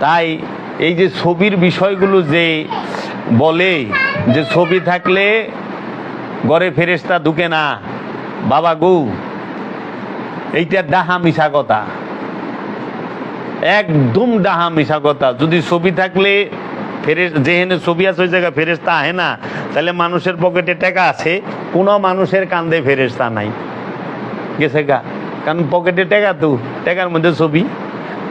তাই এই যে ছবির বিষয়গুলো যে বলে যে ছবি থাকলে ঘরে ফেরেস্তা ঢুকে না, বাবা গৌ, এইটা ডাহা মিশা কথা। একদম ডাহা মিশা কথা। যদি ছবি থাকলে যেখানে ছবি আছে ওই জায়গায় ফেরেস্তা আহে না, তাহলে মানুষের পকেটে টাকা আছে, কোনো মানুষের কান্দে ফেরেস্তা নাই। গেছে গা। কারণ পকেটে টাকা তো, টাকার মধ্যে ছবি।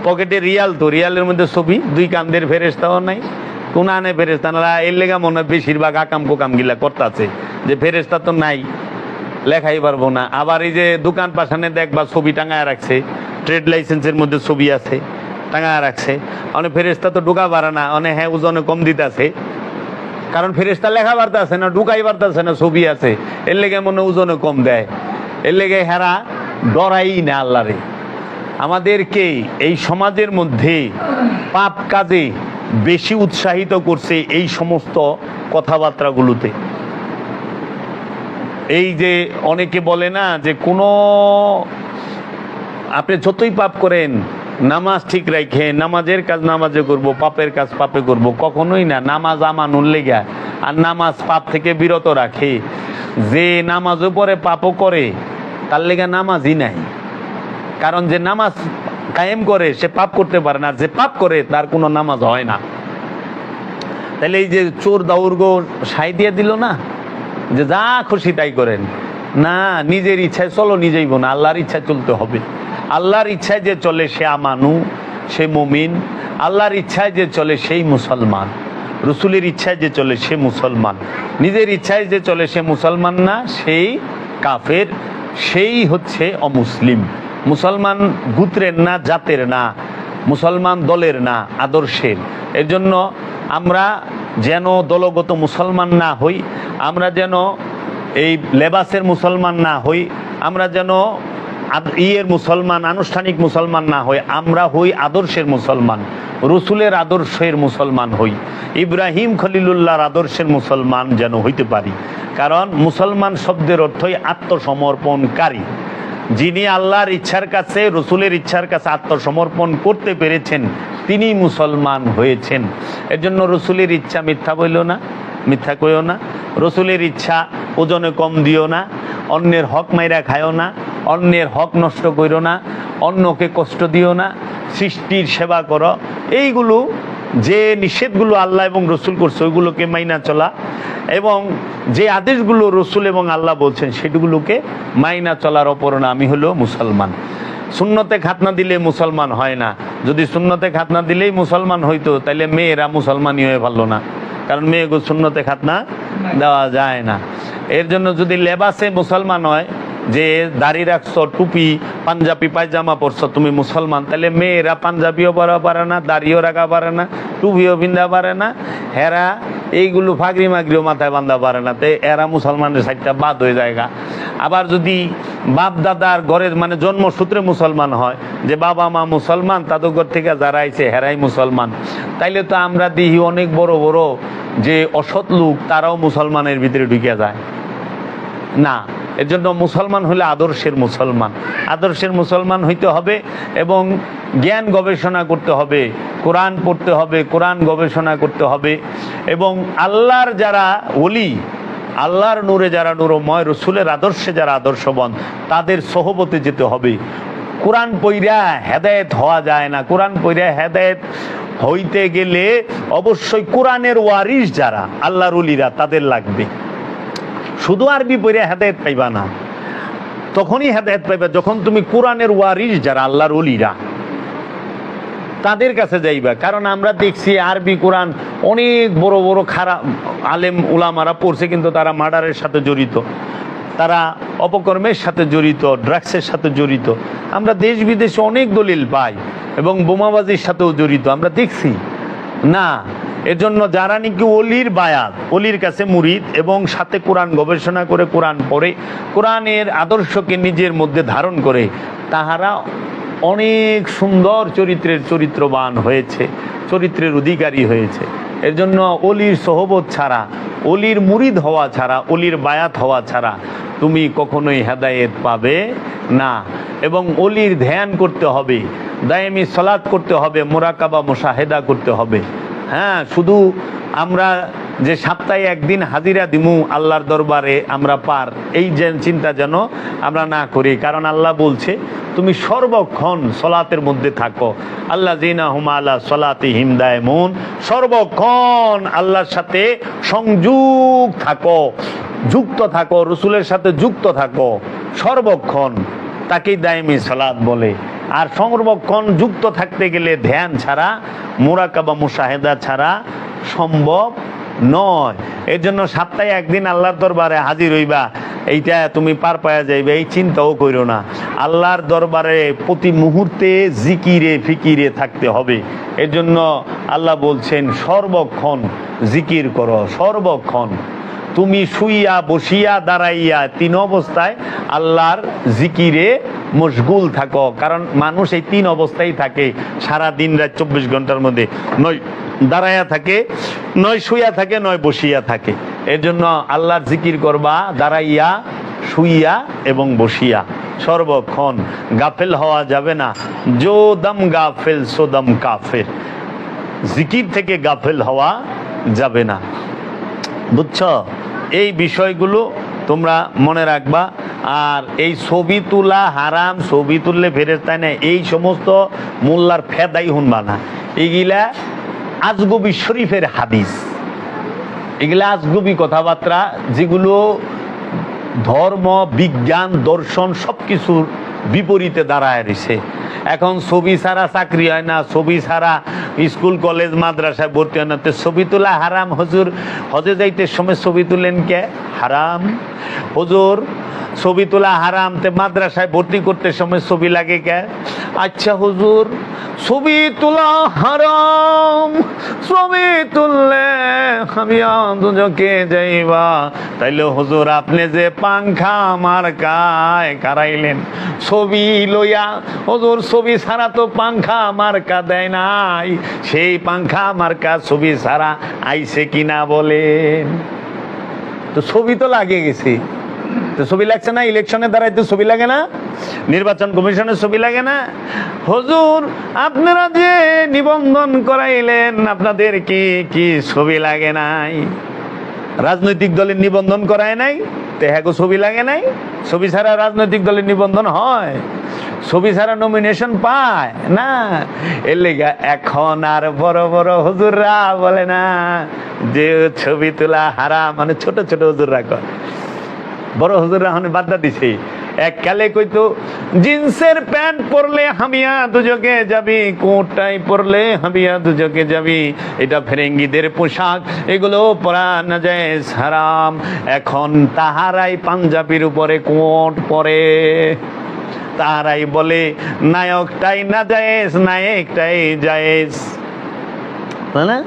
পকেটে রিয়াল তো, রিয়ালের মধ্যে ছবি, দুই কান্দের ফেরেস্তাও নাই কোন আনে ফেরেস্তা না এর লেগা মনে হয় বেশিরভাগ আকাম কোকাম গিলা করতেছে, যে ফেরেস্তা তো নাই, লেখাই পারব না। আবার এই যে দোকান পাশানে দেখবা ছবি টাঙায় রাখছে, ট্রেড লাইসেন্সের মধ্যে ছবি আছে, টাঙায় রাখছে। অনেক ফেরেস্তা তো ঢুকা পারে না অনেক হ্যাঁ ওজনে কম দিতেছে। কারণ ফেরেস্তা লেখা বার্তাছে না, ঢুকাই বার্তাছে না, ছবি আছে। এর লেগে মনে ওজনে কম দেয়। এর লেগে হেরা ডরাই না আল্লাহরে। আমাদেরকে এই সমাজের মধ্যে পাপ কাজে বেশি উৎসাহিত করছে এই সমস্ত কথাবার্তাগুলোতে। এই যে অনেকে বলে না যে কোনো আপনি যতই পাপ করেন, নামাজ ঠিক রাখে নামাজের কাজ নামাজে করব, পাপের কাজ পাপে করব, কখনোই না, নামাজ আমানুল লেগা, আর নামাজ পাপ থেকে বিরত রাখে। যে নামাজও পরে পাপও করে, তার লেগা নামাজই নাই। কারণ যে নামাজ কায়েম করে, সে পাপ করতে পারে না। যে পাপ করে, তার কোনো নামাজ হয় না। তাহলে এই যে চোর দাউর্গ সাই দিয়ে দিল না, যে যা খুশি তাই করেন। না, নিজের ইচ্ছায় চলো, নিজেই বোন। আল্লাহর ইচ্ছায় চলতে হবে। আল্লাহর ইচ্ছায় যে চলে সে আমানু, সে মুমিন। আল্লাহর ইচ্ছায় যে চলে সেই মুসলমান। রসুলের ইচ্ছায় যে চলে সে মুসলমান। নিজের ইচ্ছায় যে চলে সে মুসলমান না, সেই কাফের, সেই হচ্ছে অমুসলিম। মুসলমান গুত্রের না, জাতের না, মুসলমান দলের না, আদর্শের। এর জন্য আমরা যেন দলগত মুসলমান না হই, আমরা যেন এই লেবাসের মুসলমান না হই, আমরা যেন ইয়ের মুসলমান, আনুষ্ঠানিক মুসলমান না হই, আমরা হই আদর্শের মুসলমান, রসুলের আদর্শের মুসলমান হই, ইব্রাহিম খলিলুল্লাহর আদর্শের মুসলমান যেন হইতে পারি। কারণ মুসলমান শব্দের অর্থই আত্মসমর্পণকারী। যিনি আল্লাহর ইচ্ছার কাছে, রসুলের ইচ্ছার কাছে আত্মসমর্পণ করতে পেরেছেন, তিনি মুসলমান হয়েছেন। এর জন্য রসুলের ইচ্ছা মিথ্যা বইল না, মিথ্যা কইও না। রসুলের ইচ্ছা ওজনে কম দিও না, অন্যের হক মাইরা খায়ও না, অন্যের হক নষ্ট করো না, অন্যকে কষ্ট দিও না, সৃষ্টির সেবা করো। এইগুলো যে নিষেধগুলো আল্লাহ এবং রসুল করছে, ওইগুলোকে মাইনা চলা এবং যে আদেশগুলো রসুল এবং আল্লাহ বলছেন, সেগুলোকে মাইনা চলার অপর নামই হলো মুসলমান। শূন্যতে খাতনা দিলে মুসলমান হয় না। যদি শূন্যতে খাতনা দিলেই মুসলমান হইতো তাহলে মেয়েরা মুসলমানই হয়ে পারল না। কারণ মেয়েগুলো শূন্যতে খাতনা দেওয়া যায় না। এর জন্য যদি লেবাসে মুসলমান হয় যে দাড়ি রাখছো, টুপি, পাঞ্জাবি, পায়জামা পরছো, তুমি মুসলমান, তাহলে মেয়েরা পাঞ্জাবিও পরা পারে না, দাড়িও রাখা পারে না, টুপিও পিন্ধা পারে না, হেরা এইগুলো ফাগরি মাগরিও মাথায় বান্ধা পারে না, তো এরা মুসলমানের সাইডটা বাদ হয়ে জায়গা আবার যদি বাপ দাদার ঘরের মানে জন্মসূত্রে মুসলমান হয়, যে বাবা মা মুসলমান তাদের ঘর থেকে যারা আইছে, হেরাই মুসলমান। তাইলে তো আমরা দিহি অনেক বড় বড় যে অসৎ লোক, তারাও মুসলমানের ভিতরে ঢুকে যায়। না। এর জন্য মুসলমান হলে আদর্শের মুসলমান। আদর্শের মুসলমান হইতে হবে এবং জ্ঞান গবেষণা করতে হবে, কোরআন পড়তে হবে, কোরআন গবেষণা করতে হবে এবং আল্লাহর যারা ওলি, আল্লাহর নূরে যারা নূরময়, রসুলের আদর্শে যারা আদর্শবান, তাদের সহবতে যেতে হবে। কোরআন পৈরা হেদায়েত হওয়া যায় না। কোরআন পৈরা হেদায়েত হইতে গেলে অবশ্যই কোরআনের ওয়ারিস যারা, আল্লাহর উলিরা তাদের লাগবে। শুধু আরবি পড়ে হেদায়ত পাইবা না, তখনই হেদায়ত পাইবা যখন তুমি কোরআনের ওয়ারিস যারা, আল্লাহর অলিরা তাদের কাছে যাইবা। কারণ আমরা দেখছি আরবি কোরআন অনেক বড় বড় খারাপ আলেম উলামারা পড়ছে, কিন্তু তারা মার্ডারের সাথে জড়িত, তারা অপকর্মের সাথে জড়িত, ড্রাগসের সাথে জড়িত। আমরা দেশ বিদেশে অনেক দলিল পাই এবং বোমাবাজির সাথেও জড়িত। আমরা দেখছি, না এর জন্য যারা নাকি অলির বায়াত, অলির কাছে মুরিদ এবং সাথে কোরআন গবেষণা করে, কোরআন পড়ে, কোরআনের আদর্শকে নিজের মধ্যে ধারণ করে, তাহারা অনেক সুন্দর চরিত্রের চরিত্রবান হয়েছে, চরিত্রের অধিকারী হয়েছে। এর জন্য অলির সহবত ছাড়া, অলির মুরিদ হওয়া ছাড়া, অলির বায়াত হওয়া ছাড়া তুমি কখনোই হেদায়েত পাবে না। এবং অলির ধ্যান করতে হবে, দায়েমি সলাৎ করতে হবে, মোরাকাবা, মোশাহেদা করতে হবে। হ্যাঁ শুধু আমরা যে সপ্তাহে একদিন হাজিরা দিমু আল্লাহর দরবারে আমরা পার, এই যে চিন্তা যেন আমরা না করি। কারণ আল্লাহ বলছে, তুমি সর্বক্ষণ সলাতের মধ্যে থাকো। আল্লাহ জিনা হুমা আল্লাহ সলাতে হিমদায় মন সর্বক্ষণ আল্লাহর সাথে সংযোগ থাকো, যুক্ত থাকো, রসুলের সাথে যুক্ত থাকো। সর্বক্ষণ তাকেই দায়মি সালাদ বলে। আর সর্বক্ষণ যুক্ত থাকতে গেলে ধ্যান ছাড়া, মোরাকাবা মুশাহেদা ছাড়া সম্ভব নয়। এর জন্য সপ্তাহে একদিন আল্লাহর দরবারে হাজির হইবা, এইটা তুমি পার পাওয়া যাইবে, এই চিন্তাও করো না। আল্লাহর দরবারে প্রতি মুহূর্তে জিকিরে, ফিকিরে থাকতে হবে। এর জন্য আল্লাহ বলছেন, সর্বক্ষণ জিকির করো, সর্বক্ষণ। তুমি শুইয়া, বসিয়া, দাঁড়াইয়া তিন অবস্থায় আল্লাহর জিকিরে মশগুল থাকো, কারণ মানুষ এই তিন অবস্থায় থাকে, সারা দিন রাত চব্বিশ ঘণ্টার মধ্যে। নয় দাঁড়াইয়া থাকে, নয় শুইয়া থাকে, নয় বসিয়া থাকে। এর জন্য আল্লাহর জিকির করবা, দাঁড়াইয়া, শুইয়া এবং বসিয়া। সর্বক্ষণ গাফেল হওয়া যাবে না। জো দম গাফেল সোদম কাফের। জিকির থেকে গাফেল হওয়া যাবে না। বুঝছ? এই বিষয়গুলো তোমরা মনে রাখবা। আর এই ছবি তোলা হারাম, ছবি তুললে তাই না এই সমস্ত মোল্লার ফেদাই শুনবা না এগুলা আজগবি শরীফের হাদিস। এগুলা আজগবি কথাবার্তা, যেগুলো ধর্ম, বিজ্ঞান, দর্শন সব কিছুর বিপরীতে দাঁড়ায় রয়েছে। এখন ছবি ছাড়া চাকরি হয় না, ছবি ছাড়া স্কুল, কলেজ, মাদ্রাসায় ভর্তি হয় না। তো ছবি তোলা হারাম, হজুর। হজে যাইতে সময় ছবি তুলেন কে? হারাম। হজুর, ছবি তোলা হারাম, তে মাদ্রাসায় ভর্তি করতে সময় ছবি লাগে কে? আচ্ছা হুজুর, ছবি তোলা হারাম, ছবি তুললে আমি দুজকে যাইবা। তাইলে হুজুর, আপনি যে পাংখা আমার কায় কারাইলেন, ছবি লইয়া, হুজুর ছবি ছাড়া তো পাংখা মার্কা দেয় নাই। সেই পাংখা মার্কা ছবি ছাড়া আইছে কিনা বলেন। তো ছবি তো লাগে গেছে। তো ছবি লাগছে না ইলেকশনে দাঁড়াইতে ছবি লাগে না, নির্বাচন কমিশনের ছবি লাগে না। হজুর, আপনারা যে নিবন্ধন করাইলেন, আপনাদের কি কি ছবি লাগে নাই? রাজনৈতিক দলের নিবন্ধন করায় নাই তেহাগো ছবি লাগে নাই? ছবি ছাড়া রাজনৈতিক দলের নিবন্ধন হয়। ছবি ছাড়া নমিনেশন পায়? না। এর লেগা এখন আর বড় বড় হুজুররা বলে না যে ছবি তোলা হারা মানে ছোট ছোট হুজুররা কয়। বড় হুজুররা এখন বাদ্দা দিছে। এক কালে কইতো, জিন্সের প্যান্ট পরলে হামিয়া দুজকে যাবি কোটটাই পরলে হামিয়া দুজকে যাবি। এটা ফেরেঙ্গিদের পোশাক, এগুলো পরা না যায় হারাম। এখন তাহারাই পাঞ্জাবির উপরে কোট পরে। তাহারাই বলে, নায়কটাই না যায়স নায়কটাই তাই না?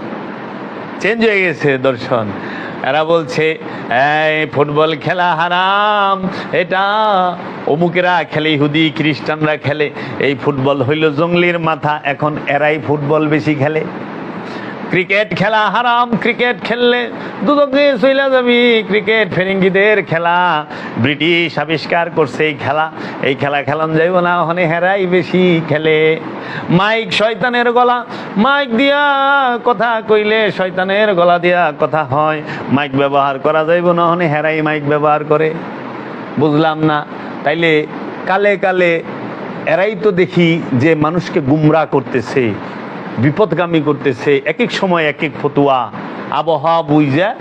চেঞ্জ হয়ে গেছে দর্শন। এরা বলছে, এই, ফুটবল খেলা হারাম, এটা অমুকেরা খেলে, ইহুদি, খ্রিস্টানরা খেলে, এই ফুটবল হইল জঙ্গলির মাথা, এখন এরাই ফুটবল বেশি খেলে। ক্রিকেট খেলা হারাম, ক্রিকেট খেললে দুদকে চইলা যাবি। ক্রিকেট ফেরিঙ্গিদের খেলা। ব্রিটিশ আবিষ্কার করছে এই খেলা। এই খেলা খেলান যাইব না, ওখানে হেরাই বেশি খেলে। মাইক শয়তানের গলা, মাইক দিয়া কথা কইলে শয়তানের গলা দিয়া কথা হয়। মাইক ব্যবহার করা যাইব না, ওখানে হেরাই মাইক ব্যবহার করে। বুঝলাম না। তাইলে কালে কালে এরাই তো দেখি যে মানুষকে গুমরা করতেছে। বিপদগামী করতেছে। এক এক সময় এক এক ফতুয়া। আবহাওয়া বুঝা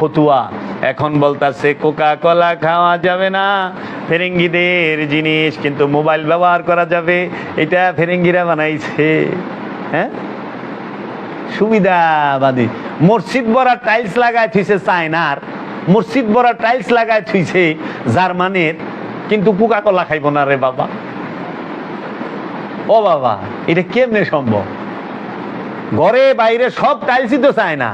ফতুয়া। এখন বলতাছে কোকা কলা খাওয়া যাবে না। ফেরেঙ্গিদের জিনিস কিন্তু মোবাইল ব্যবহার করা যাবে। এটা ফেরেঙ্গিরা বানাইছে। হ্যাঁ? সুবিধাবাদী। মসজিদ বড়া টাইলস লাগায় থুইছে চায়নার। মসজিদ বড়া টাইলস লাগায় থুইছে জার্মানের। কিন্তু কোকা কলা খাইব না রে বাবা। ও বাবা, এটা কেমনে সম্ভব? ঘরে, বাইরে সব টাইলসই তো চায় না।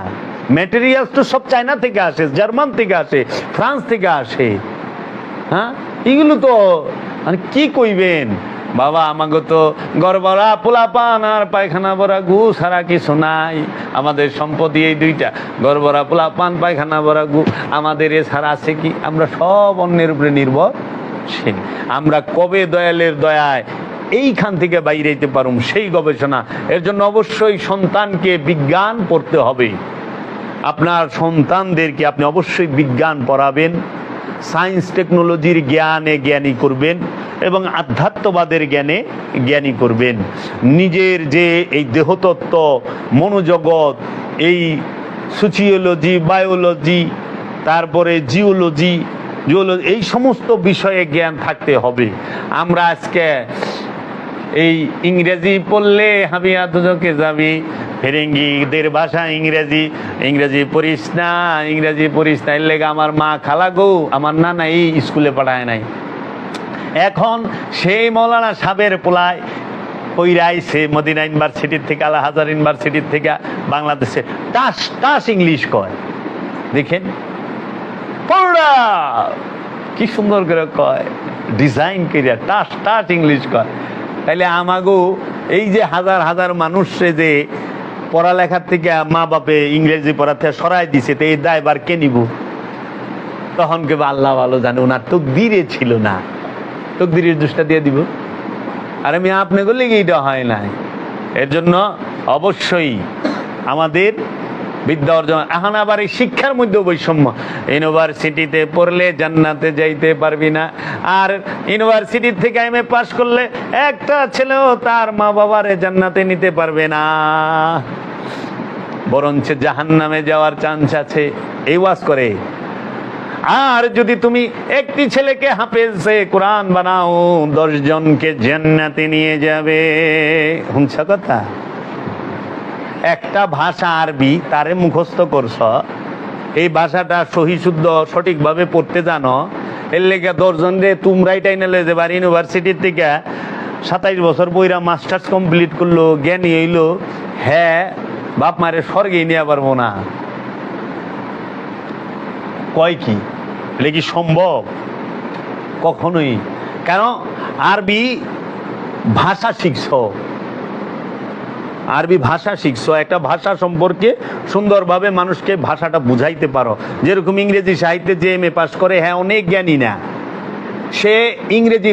ম্যাটেরিয়ালস তো সব চায়না থেকে আসে, জার্মান থেকে আসে, ফ্রান্স থেকে আসে। হ্যাঁ? এগুলো তো মানে কি কইবেন? বাবা আমাকে তো গড়বড়া পোলা পান আর পায়খানা ভরা গু সারা কিছু নাই। আমাদের সম্পত্তি এই দুইটা, গড়বড়া পোলা পান পায়খানা ভরা গু আমাদের এ ছাড়া আছে কি? আমরা সব অন্যের উপরে নির্ভরশীল। আমরা কবে দয়ালের দয়ায় এইখান থেকে বাইরে যেতে পারুম, সেই গবেষণা। এর জন্য অবশ্যই সন্তানকে বিজ্ঞান পড়তে হবে। আপনার সন্তানদেরকে আপনি অবশ্যই বিজ্ঞান পড়াবেন, সায়েন্স, টেকনোলজির জ্ঞানে জ্ঞানী করবেন এবং আধ্যাত্মবাদের জ্ঞানে জ্ঞানী করবেন। নিজের যে এই দেহতত্ত্ব, মনোজগৎ, এই সোচিওলজি বায়োলজি, তারপরে জিওলজি জিওলজি, এই সমস্ত বিষয়ে জ্ঞান থাকতে হবে। আমরা আজকে এই ইংরেজি পড়লে হাবিয়া দুজকে যাবি ফেরেঙ্গিদের ভাষা ইংরেজি ইংরেজি পড়িস না, ইংরেজি পড়িস না। লেগে আমার মা খালা গো, আমার নানা এই স্কুলে পড়ায় নাই। এখন সেই মৌলানা সাবের পোলায় ওইরাইছে মদিনা ইউনিভার্সিটির থেকে আলা হাজার ইউনিভার্সিটির থেকে বাংলাদেশে টাস টাস ইংলিশ কয়। দেখেন? পড়া! কি সুন্দর করে কয়। ডিজাইন করিয়া টাস টাস ইংলিশ কয়। তাইলে আমাগো এই যে হাজার হাজার মানুষে যে পড়ালেখার থেকে মা বাপে ইংরেজি পড়াতে সরাই দিছে, তো এই দায়বার কে নিব? তখন কেউ আল্লাহ ভালো জানে ওনার তকদিরে ছিল না। তকদিরের দুষ্টা দিয়ে দিব। আর আমি আপনি করলে এইটা হয় নাই। এর জন্য অবশ্যই আমাদের বিদ্যা অর্জন। এখন আবার এই শিক্ষার মধ্যে বৈষম্য। ইউনিভার্সিটিতে পড়লে জান্নাতে যাইতে পারবি না। আর ইউনিভার্সিটি থেকে এম এ পাশ করলে একটা ছেলেও তার মা বাবারে জান্নাতে নিতে পারবে না। বরঞ্চ জাহান নামে যাওয়ার চান্স আছে। এই ওয়াজ করে। আর যদি তুমি একটি ছেলেকে হাফেজে কোরআন বানাও দশ জনকে জান্নাতে নিয়ে যাবে। শুনছ কথা? একটা ভাষা আরবি, তারে মুখস্থ করছ। এই ভাষাটা সহি, শুদ্ধ, সঠিকভাবে পড়তে জানো। এর লেগে দশজন রে তোমরাই টাইনালে যাবার ইউনিভার্সিটির থেকে। সাতাইশ বছর বইরা মাস্টার্স কমপ্লিট করল, জ্ঞানী হইল। হ্যাঁ বাপ মারে স্বর্গে নিয়ে পারব না কয় কি? এটা কি সম্ভব? কখনোই। কেন? আরবি ভাষা শিখছ। আরবি ভাষা শিখছো, একটা ভাষা সম্পর্কে সুন্দরভাবে মানুষকে ভাষাটা বুঝাইতে পারো। যেরকম ইংরেজি সাহিত্যে যে এম এ পাস করে হ্যাঁ অনেক জ্ঞানী না। সে ইংরেজি